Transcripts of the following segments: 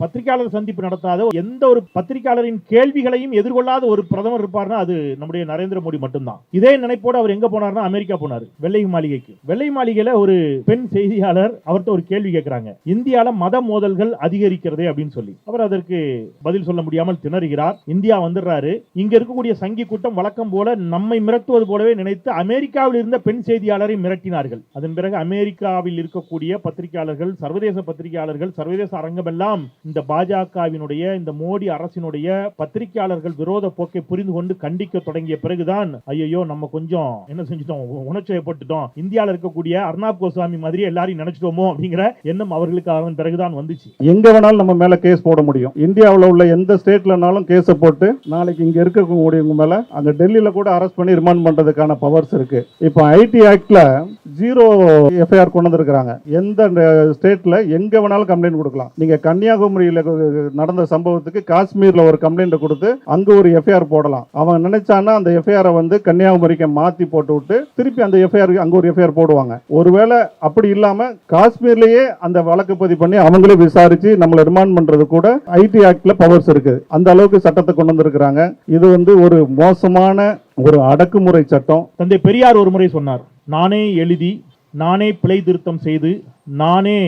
பத்திரிகையாளர் சந்திப்பு நடத்தாத எந்த ஒரு பத்திரிகையாளரின் கேள்விகளையும் எதிர்கொள்ளாத ஒரு பிரதமர் இருப்பார்னா அது நம்முடைய நரேந்திர மோடி மட்டும்தான். இதே நினைப்போடு அவர் எங்க போனார்னா அமெரிக்கா போனார் வெள்ளை மாளிகைக்கு. வெள்ளை மாளிகையில ஒரு பெண் செய்தியாளர் அவர்கிட்ட ஒரு கேள்வி கேட்கிறாங்க இந்தியால மத மோதல்கள் அதிகரிக்கிறதே அப்படின்னு சொல்லி. அவர் அதற்கு பதில் சொல்ல முடியாமல் திணறுகிறார். இந்தியா வந்துடுறாரு. இங்க இருக்கக்கூடிய சங்கி கூட்டம் வழக்கம் போல நம்மை மிரட்டுவது போலவே நினைத்து அமெரிக்காவில் இருந்த பெண் செய்தியாளரை மிரட்டினார்கள். அதன் பிறகு அமெரிக்காவில் இருக்கக்கூடிய பத்திரிகையாளர்கள் சர்வதேச பத்திரிகையாளர்கள் சர்வதேச அரங்கமெல்லாம் இந்த பாஜகவினுடைய இந்த மோடி அரசினுடைய பத்திரிகையாளர்கள் விரோத போக்கை புரிந்து கொண்டு கண்டிக்க தொடங்கிய பிறகுதான் ஐயோ நம்ம கொஞ்சம் என்ன செஞ்சுட்டோம்? உணர்ச்சியப்பட்டுட்டோம் இந்தியாவில் இருக்கக்கூடிய அர்ணாப் கோஸ்வாமி மாதிரி எல்லாரையும் நினைச்சிட்டோமோ அப்படிங்கிற எண்ணம் அவர்களுக்கு அதன் பிறகுதான் வந்துச்சு. எங்க வேணாலும் நம்ம மேல கேஸ் போட முடியும். இந்தியாவில் உள்ள எந்த ஸ்டேட்லனாலும் கேஸை போட்டு நாளைக்கு இங்க இருக்கக்கூடியவங்க மேல அங்க டெல்லியில கூட அரெஸ்ட் பண்ணி ரிமாண்ட் பண்றதுக்கான பவர்ஸ் இருக்கு. இப்போ ஐடி ஆக்ட்ல ஜீரோ எஃப்ஐஆர் கொண்டு வந்திருக்கிறாங்க எந்த ஸ்டேட்டில் எங்கே வேணாலும் கம்ப்ளைண்ட் கொடுக்கலாம். நீங்கள் கன்னியாகுமரியில் நடந்த சம்பவத்துக்கு காஷ்மீரில் ஒரு கம்ப்ளைண்ட் கொடுத்து அங்கே ஒரு எஃப்ஐஆர் போடலாம். அவன் நினைச்சான்னா அந்த எஃப்ஐஆரை வந்து கன்னியாகுமரிக்கு மாற்றி போட்டு விட்டு திருப்பி அந்த எஃப்ஐஆர் அங்கே ஒரு எஃப்ஐஆர் போடுவாங்க. ஒருவேளை அப்படி இல்லாமல் காஷ்மீர்லேயே அந்த வழக்கு பதிவு பண்ணி அவங்களே விசாரித்து நம்மளை ரிமாண்ட் பண்ணுறது கூட ஐடி ஆக்டில் பவர்ஸ் இருக்குது அந்த அளவுக்கு சட்டத்தை கொண்டு வந்திருக்கிறாங்க. இது வந்து ஒரு மோசமான ஒரு அடக்குமுறை சட்டம். தந்தை பெரியார் ஒரு முறை சொன்னார். நானே எழுதி நானே பிழை திருத்தம் செய்து நானே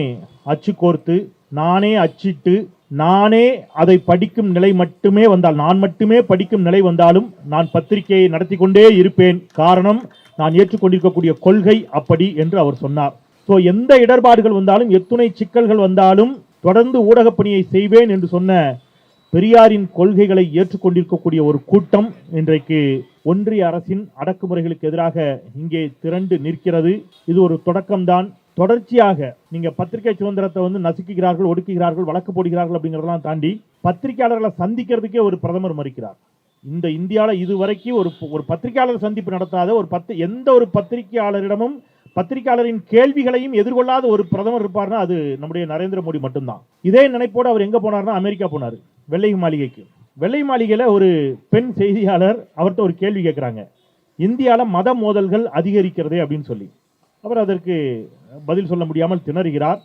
அச்சு கோர்த்து நானே அச்சிட்டு நானே அதை படிக்கும் நிலை மட்டுமே வந்தால் நான் மட்டுமே படிக்கும் நிலை வந்தாலும் நான் பத்திரிகையை நடத்தி கொண்டே இருப்பேன். காரணம் நான் ஏற்றுக்கொண்டிருக்கக்கூடிய கொள்கை அப்படி என்று அவர் சொன்னார். ஸோ எந்த இடர்பாடுகள் வந்தாலும் எத்துணை சிக்கல்கள் வந்தாலும் தொடர்ந்து ஊடகப் பணியை செய்வேன் என்று சொன்ன பெரியாரின் கொள்கைகளை ஏற்றுக்கொண்டிருக்கக்கூடிய ஒரு கூட்டம் இன்றைக்கு ஒன்றிய அரசின் அடக்குமுறைகளுக்கு எதிராக இங்கே திரண்டு நிற்கிறது. இது ஒரு தொடக்கம்தான். தொடர்ச்சியாக நீங்க பத்திரிகை சுதந்திரத்தை வந்து நசுக்குகிறார்கள் ஒடுக்குகிறார்கள் வழக்கு போடுகிறார்கள் அப்படிங்கிறதெல்லாம் தாண்டி பத்திரிகையாளர்களை சந்திக்கிறதுக்கே ஒரு பிரதமர் மறுக்கிறார். இந்த இந்தியாவில் இதுவரைக்கும் ஒரு ஒரு பத்திரிகையாளர் சந்திப்பு நடத்தாத ஒரு பத்து எந்த ஒரு பத்திரிகையாளரிடமும் பத்திரிகையாளரின் கேள்விகளையும் எதிர்கொள்ளாத ஒரு பிரதமர் இருப்பார்னா அது நம்முடைய நரேந்திர மோடி மட்டும்தான். இதே நினைப்போடு அவர் எங்க போனார்னா அமெரிக்கா போனார். வெள்ளை மாளிகைக்கு. வெள்ளை மாளிகையில் ஒரு பெண் செய்தியாளர் அவர்கிட்ட ஒரு கேள்வி கேட்குறாங்க இந்தியாவில் மத மோதல்கள் அதிகரிக்கிறது அப்படின்னு சொல்லி. அவர் அதற்கு பதில் சொல்ல முடியாமல் திணறுகிறார்.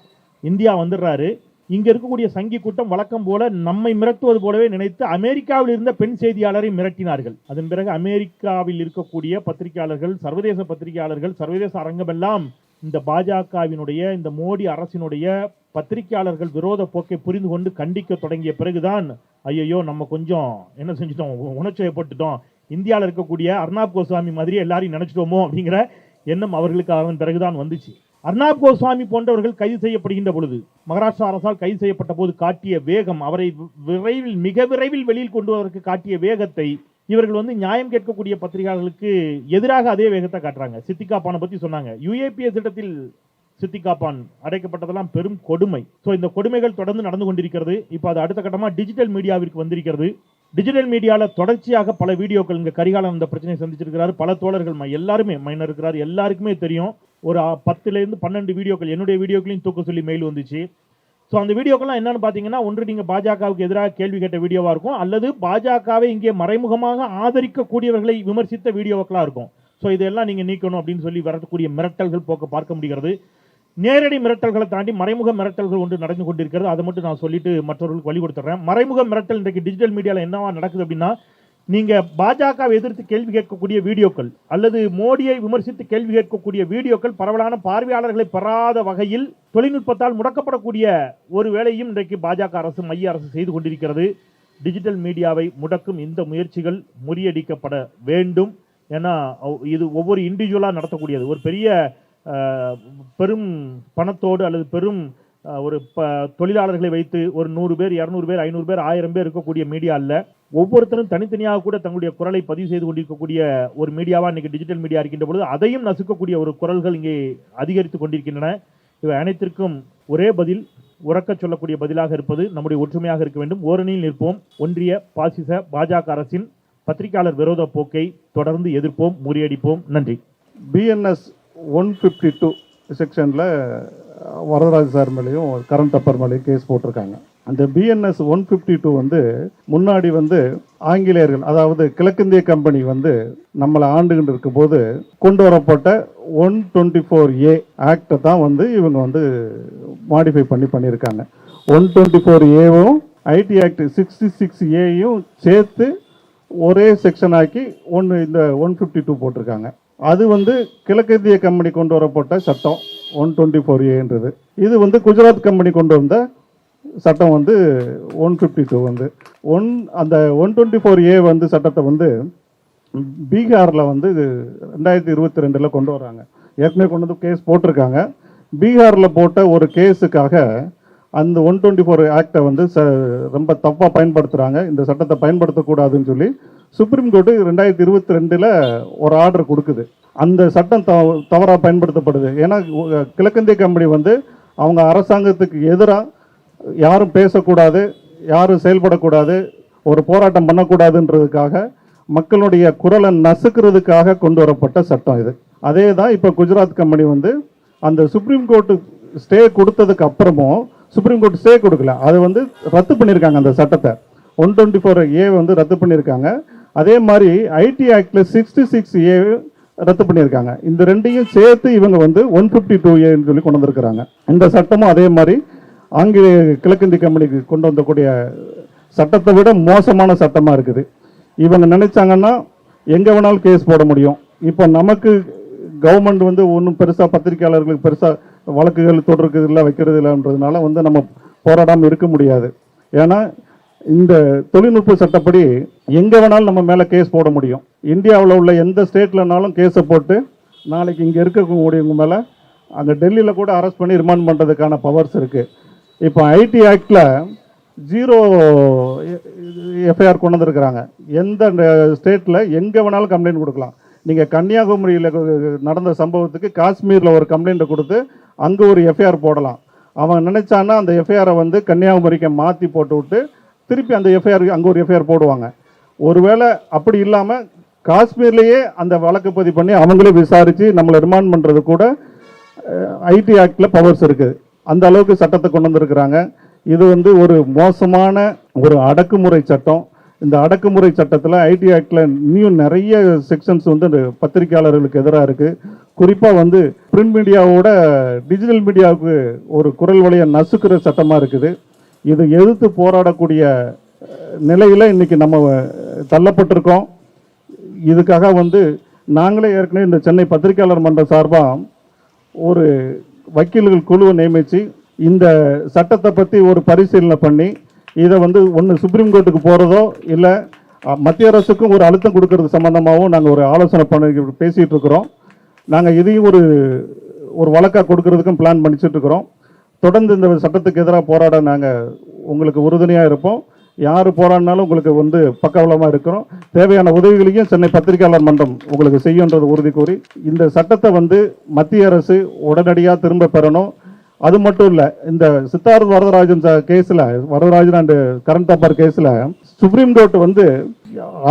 இந்தியா வந்துடுறாரு. இங்கே இருக்கக்கூடிய சங்கி கூட்டம் வழக்கம் போல நம்மை மிரட்டுவது போலவே நினைத்து அமெரிக்காவில் இருந்த பெண் செய்தியாளரை மிரட்டினார்கள். அதன் பிறகு அமெரிக்காவில் இருக்கக்கூடிய பத்திரிகையாளர்கள் சர்வதேச பத்திரிகையாளர்கள் சர்வதேச அரங்கமெல்லாம் இந்த பாஜகவினுடைய இந்த மோடி அரசினுடைய பத்திரிகையாளர்கள் விரோத போக்கை புரிந்து கொண்டு கண்டிக்க தொடங்கிய பிறகுதான் ஐயோ நம்ம கொஞ்சம் என்ன செஞ்சுட்டோம்? உணர்ச்சியப்பட்டுட்டோம் இந்தியாவில் இருக்கக்கூடிய அர்ணாப் கோஸ்வாமி மாதிரி எல்லாரையும் நினைச்சிட்டோமோ அப்படிங்கிற எண்ணம் அவர்களுக்கு அதன் பிறகுதான் வந்துச்சு. அர்ணாப் கோஸ்வாமி போன்றவர்கள் கைது செய்யப்படுகின்ற பொழுது மகாராஷ்டிரா அரசால் கைது செய்யப்பட்ட போது காட்டிய வேகம் அவரை விரைவில் மிக விரைவில் வெளியில் கொண்டு வருவதற்கு காட்டிய வேகத்தை இவர்கள் வந்து நியாயம் கேட்கக்கூடிய பத்திரிகையாளர்களுக்கு எதிராக அதே வேகத்தை காட்டுறாங்க. சித்திகாப்பானை பற்றி சொன்னாங்க. யுஏபிஎஸ் திட்டத்தில் சித்திகாப்பான் அடைக்கப்பட்டதெல்லாம் பெரும் கொடுமை. ஸோ இந்த கொடுமைகள் தொடர்ந்து நடந்து கொண்டிருக்கிறது. இப்போ அது அடுத்த கட்டமாக டிஜிட்டல் மீடியாவிற்கு வந்திருக்கிறது. டிஜிட்டல் மீடியாவில் தொடர்ச்சியாக பல வீடியோக்கள் இங்கே கரிகாலன் இந்த பிரச்சனையை சந்திச்சிருக்கிறாரு. பல தோழர்கள் எல்லாருமே மைனர் இருக்கிறார். எல்லாருக்குமே தெரியும். ஒரு பத்துலேருந்து பன்னெண்டு வீடியோக்கள் என்னுடைய வீடியோக்களையும் தூக்க சொல்லி மெயில் வந்துச்சு. ஸோ அந்த வீடியோக்கெல்லாம் என்னன்னு பார்த்தீங்கன்னா ஒன்று நீங்கள் பாஜகவுக்கு எதிராக கேள்வி கேட்ட வீடியோவாக இருக்கும். அல்லது பாஜகவை இங்கே மறைமுகமாக ஆதரிக்கக்கூடியவர்களை விமர்சித்த வீடியோக்களாக இருக்கும். ஸோ இதெல்லாம் நீங்கள் நீக்கணும் அப்படின்னு சொல்லி வரக்கூடிய மிரட்டல்கள் போக்க பார்க்க முடிகிறது. நேரடி மிரட்டல்களை தாண்டி மறைமுக மிரட்டல்கள் ஒன்று நடந்து கொண்டிருக்கிறது. அதை மட்டும் நான் சொல்லிட்டு மற்றவர்களுக்கு வழி கொடுத்துட்றேன். மறைமுக மிரட்டல் இன்றைக்கு டிஜிட்டல் மீடியாவில் என்னவா நடக்குது அப்படின்னா நீங்கள் பாஜகவை எதிர்த்து கேள்வி கேட்கக்கூடிய வீடியோக்கள் அல்லது மோடியை விமர்சித்து கேள்வி கேட்கக்கூடிய வீடியோக்கள் பரவலான பார்வையாளர்களை பெறாத வகையில் தொழில்நுட்பத்தால் முடக்கப்படக்கூடிய ஒரு வேலையும் இன்றைக்கு பாஜக அரசு மைய அரசு செய்து கொண்டிருக்கிறது. டிஜிட்டல் மீடியாவை முடக்கும் இந்த முயற்சிகள் முறியடிக்கப்பட வேண்டும். ஏன்னா இது ஒவ்வொரு இண்டிவிஜுவலாக நடத்தக்கூடியது. ஒரு பெரிய பெரும் பணத்தோடு அல்லது பெரும் ஒரு ப தொழிலாளர்களை வைத்து ஒரு நூறு பேர் இரநூறு பேர் ஐநூறு பேர் ஆயிரம் பேர் இருக்கக்கூடிய மீடியா அல்ல. ஒவ்வொருத்தரும் தனித்தனியாக கூட தங்களுடைய குரலை பதிவு செய்து கொண்டிருக்கக்கூடிய ஒரு மீடியாவாக இன்னைக்கு டிஜிட்டல் மீடியா இருக்கின்ற பொழுது அதையும் நசுக்கக்கூடிய ஒரு குரல்கள் இங்கே அதிகரித்து கொண்டிருக்கின்றன. இவை அனைத்திற்கும் ஒரே பதில் உறக்கச் சொல்லக்கூடிய பதிலாக இருப்பது நம்முடைய ஒற்றுமையாக இருக்க வேண்டும். ஓரணியில் நிற்போம். ஒன்றிய பாசிச பாஜக அரசின் பத்திரிகையாளர் விரோத போக்கை தொடர்ந்து எதிர்ப்போம் முறியடிப்போம். நன்றி. பிஎன்எஸ் ஒன் ஃபிஃப்டி டூ செக்ஷனில் வரதராஜ் சார் மேலேயும் கரண்ட் அப்பர் மேலேயும் கேஸ் போட்டிருக்காங்க. அந்த பிஎன்எஸ் ஒன் ஃபிஃப்டி டூ வந்து முன்னாடி வந்து ஆங்கிலேயர்கள் அதாவது கிழக்கிந்திய கம்பெனி வந்து நம்மளை ஆண்டுகிட்டு இருக்கும்போது கொண்டு வரப்பட்ட ஒன் டுவெண்ட்டி ஃபோர் ஏ ஆக்டை தான் வந்து இவங்க வந்து மாடிஃபை பண்ணி பண்ணியிருக்காங்க. ஒன் டுவெண்ட்டி ஃபோர் ஏவும் ஐடி ஆக்ட் சிக்ஸ்டி சிக்ஸ் ஏயும் சேர்த்து ஒரே செக்ஷன் ஆக்கி ஒன்று இந்த ஒன் ஃபிஃப்டி டூ போட்டிருக்காங்க. அது வந்து கிழக்கிந்திய கம்பெனி கொண்டு வரப்பட்ட சட்டம் ஒன் டுவெண்ட்டி ஃபோர் ஏன்றது இது வந்து குஜராத் கம்பெனி கொண்டு வந்த சட்டம் வந்து ஒன் ஃபிஃப்டி டூ வந்து. ஒன் அந்த ஒன் டுவெண்ட்டி ஃபோர் ஏ வந்து சட்டத்தை வந்து பீகாரில் வந்து இது ரெண்டாயிரத்தி இருபத்தி ரெண்டில் கொண்டு வராங்க. ஏற்கனவே கொண்டு வந்து கேஸ் போட்டிருக்காங்க. பீகாரில் போட்ட ஒரு கேஸுக்காக அந்த ஒன் டுவெண்ட்டி ஃபோர் ஆக்டை வந்து ச ரொம்ப தப்பாக பயன்படுத்துகிறாங்க இந்த சட்டத்தை பயன்படுத்தக்கூடாதுன்னு சொல்லி சுப்ரீம் கோர்ட்டு ரெண்டாயிரத்தி இருபத்தி ரெண்டில் ஒரு ஆர்டர் கொடுக்குது. அந்த சட்டம் தவ தவறாக பயன்படுத்தப்படுது. ஏன்னா கிழக்கிந்திய கம்பெனி வந்து அவங்க அரசாங்கத்துக்கு எதிராக யாரும் பேசக்கூடாது யாரும் செயல்படக்கூடாது ஒரு போராட்டம் பண்ணக்கூடாதுன்றதுக்காக மக்களுடைய குரலை நசுக்கிறதுக்காக கொண்டு வரப்பட்ட சட்டம் இது. அதே தான் இப்போ குஜராத் கம்பெனி வந்து அந்த சுப்ரீம் கோர்ட்டு ஸ்டே கொடுத்ததுக்கு அப்புறமும் சுப்ரீம் கோர்ட் ஸ்டே கொடுக்கல. அதை வந்து ரத்து பண்ணியிருக்காங்க அந்த சட்டத்தை. ஒன் டுவெண்ட்டி ஃபோர் ஏ வந்து ரத்து பண்ணியிருக்காங்க அதே மாதிரி ஐடி ஆக்டில் சிக்ஸ்டி சிக்ஸ் ஏ ரத்து பண்ணியிருக்காங்க இந்த ரெண்டையும் சேர்த்து இவங்க வந்து ஒன் ஃபிஃப்டி டூ ஏன்னு சொல்லி கொண்டு வந்திருக்கிறாங்க. இந்த சட்டமும் அதே மாதிரி ஆங்கிலேய கிழக்கிந்திய கம்பெனிக்கு கொண்டு வந்தக்கூடிய சட்டத்தை விட மோசமான சட்டமாக இருக்குது. இவங்க நினைச்சாங்கன்னா எங்கே வேணாலும் கேஸ் போட முடியும். இப்போ நமக்கு கவர்மெண்ட் வந்து ஒன்றும் பெருசாக பத்திரிக்கையாளர்களுக்கு பெருசாக வழக்குகள் தொடர்றது இல்லை வைக்கிறது இல்லைன்றதுனால வந்து நம்ம போராடாமல் இருக்க முடியாது. ஏன்னா இந்த தொழில்நுட்ப சட்டப்படி எங்கே வேணாலும் நம்ம மேலே கேஸ் போட முடியும். இந்தியாவில் உள்ள எந்த ஸ்டேட்லனாலும் கேஸை போட்டு நாளைக்கு இங்கே இருக்கக்கூடியவங்க மேலே அங்கே டெல்லியில் கூட அரெஸ்ட் பண்ணி ரிமாண்ட் பண்ணுறதுக்கான பவர்ஸ் இருக்குது இப்போ ஐடி ஆக்டில் ஜீரோ எஃப்ஐஆர் கொண்டு வந்திருக்கிறாங்க. எந்த ஸ்டேட்டில் எங்கே வேணாலும் கம்ப்ளைண்ட் கொடுக்கலாம். நீங்கள் கன்னியாகுமரியில் நடந்த சம்பவத்துக்கு காஷ்மீரில் ஒரு கம்ப்ளைண்ட்டை கொடுத்து அங்கே ஒரு எஃப்ஐஆர் போடலாம். அவன் நினைச்சான்னா அந்த எஃப்ஐஆரை வந்து கன்னியாகுமரிக்கு மாற்றி போட்டு விட்டு திருப்பி அந்த எஃப்ஐஆர் அங்கே ஒரு எஃப்ஐஆர் போடுவாங்க. ஒருவேளை அப்படி இல்லாமல் காஷ்மீர்லேயே அந்த வழக்கு பதிவு பண்ணி அவங்களே விசாரித்து நம்மளை ரிமாண்ட் பண்ணுறது கூட ஐடி ஆக்டில் பவர்ஸ் இருக்குது. அந்த அளவுக்கு சட்டத்தை கொண்டு வந்திருக்கிறாங்க. இது வந்து ஒரு மோசமான ஒரு அடக்குமுறை சட்டம். இந்த அடக்குமுறை சட்டத்தில் ஐடி ஆக்டில் இன்னும் நிறைய செக்ஷன்ஸ் வந்து பத்திரிகையாளர்களுக்கு பத்திரிக்கையாளர்களுக்கு எதிராக இருக்குது குறிப்பாக வந்து பிரிண்ட் மீடியாவோட டிஜிட்டல் மீடியாவுக்கு ஒரு குரல் வழியை நசுக்கிற சட்டமாக இருக்குது. இது எதிர்த்து போராடக்கூடிய நிலையில் இன்றைக்கி நம்ம தள்ளப்பட்டிருக்கோம். இதுக்காக வந்து நாங்களே ஏற்கனவே இந்த சென்னை பத்திரிகையாளர் மன்ற சார்பாக ஒரு வக்கீல்கள் குழுவை நியமித்து இந்த சட்டத்தை பற்றி ஒரு பரிசீலனை பண்ணி இதை வந்து ஒன்று சுப்ரீம் கோர்ட்டுக்கு போகிறதோ இல்லை மத்திய அரசுக்கும் ஒரு அழுத்தம் கொடுக்கறது சம்மந்தமாகவும் நாங்கள் ஒரு ஆலோசனை பண்ணி பேசிகிட்டு இருக்கிறோம். நாங்கள் இதையும் ஒரு ஒரு வழக்காக கொடுக்கறதுக்கும் பிளான் பண்ணிச்சிட்டு இருக்கிறோம் தொடர்ந்து இந்த சட்டத்துக்கு எதிராக போராட நாங்கள் உங்களுக்கு உறுதுணையாக இருப்போம். யார் போராடினாலும் உங்களுக்கு வந்து பக்கவலமாக இருக்கிறோம். தேவையான உதவிகளையும் சென்னை பத்திரிகையாளர் மன்றம் உங்களுக்கு செய்யுன்றது உறுதி கூறி இந்த சட்டத்தை வந்து மத்திய அரசு உடனடியாக திரும்ப பெறணும். அது மட்டும் இல்லை இந்த சித்தார்த் வரதராஜன் கேஸில் வரதராஜன் அண்டு கரண் தாப்பர் கேஸில் சுப்ரீம் கோர்ட் வந்து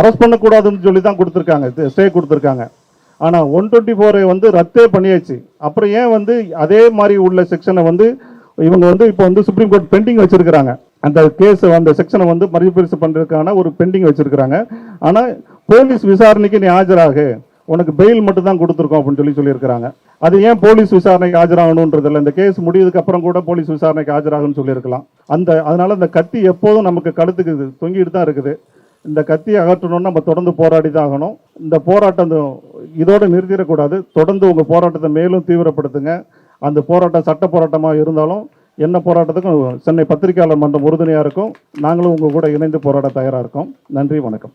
அரெஸ்ட் பண்ணக்கூடாதுன்னு சொல்லி தான் கொடுத்துருக்காங்க ஸ்டே கொடுத்துருக்காங்க. ஆனால் ஒன் டுவெண்ட்டி ஃபோரை வந்து ரத்தே பண்ணியாச்சு. அப்புறம் ஏன் வந்து அதே மாதிரி உள்ள செக்ஷனை வந்து இவங்க வந்து இப்போ வந்து சுப்ரீம் கோர்ட் பெண்டிங் வச்சுருக்கிறாங்க. அந்த கேஸ் அந்த செக்ஷனை வந்து மறுபரிசு பண்ணுறதுக்கான ஒரு பெண்டிங் வச்சுருக்கிறாங்க. ஆனால் போலீஸ் விசாரணைக்கு நீ ஆஜராகு. உனக்கு பெயில் மட்டும் தான் கொடுத்துருக்கோம் அப்படின்னு சொல்லி சொல்லியிருக்கிறாங்க. அது ஏன் போலீஸ் விசாரணைக்கு ஆஜராகணுன்றதில்ல? இந்த கேஸ் முடியதுக்கு அப்புறம் கூட போலீஸ் விசாரணைக்கு ஆஜராகுன்னு சொல்லியிருக்கலாம். அந்த அதனால இந்த கத்தி எப்போதும் நமக்கு கழுத்துக்கு தொங்கிட்டு தான் இருக்குது. இந்த கத்தியை அகற்றணும்னா நம்ம தொடர்ந்து போராடி தான் ஆகணும் இந்த போராட்டம் இந்த- நிறுத்திடக்கூடாது. தொடர்ந்து உங்கள் போராட்டத்தை மேலும் தீவிரப்படுத்துங்க. அந்த போராட்டம் சட்ட போராட்டமாக இருந்தாலும் என்ன போராட்டத்துக்கும் சென்னை பத்திரிகையாளர் மன்றம் உறுதுணையாக இருக்கும். நாங்களும் உங்கள் கூட இணைந்து போராட தயாராக இருக்கோம். நன்றி வணக்கம்.